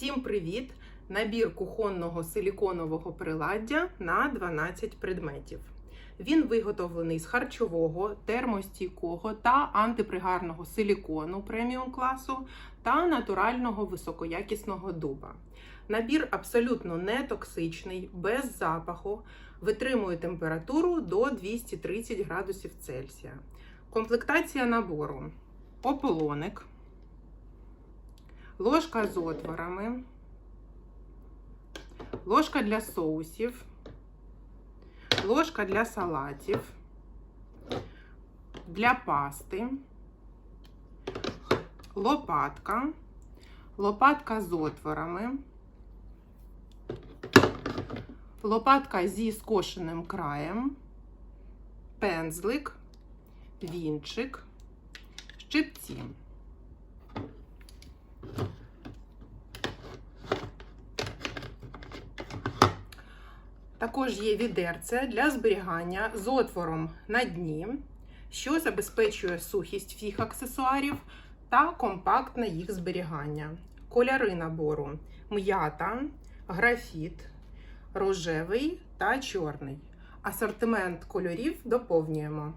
Всім привіт! Набір кухонного силіконового приладдя на 12 предметів. Він виготовлений з харчового, термостійкого та антипригарного силікону преміум класу та натурального високоякісного дуба. Набір абсолютно не токсичний, без запаху, витримує температуру до 230 градусів Цельсія. Комплектація набору: ополоник, ложка з отворами, ложка для соусів, ложка для салатів, для пасти, лопатка, лопатка з отворами, лопатка зі скошеним краєм, пензлик, вінчик, щипці. Також є відерце для зберігання з отвором на дні, що забезпечує сухість всіх аксесуарів та компактне їх зберігання. Кольори набору м'ята, графіт, рожевий та чорний. Асортимент кольорів доповнюємо.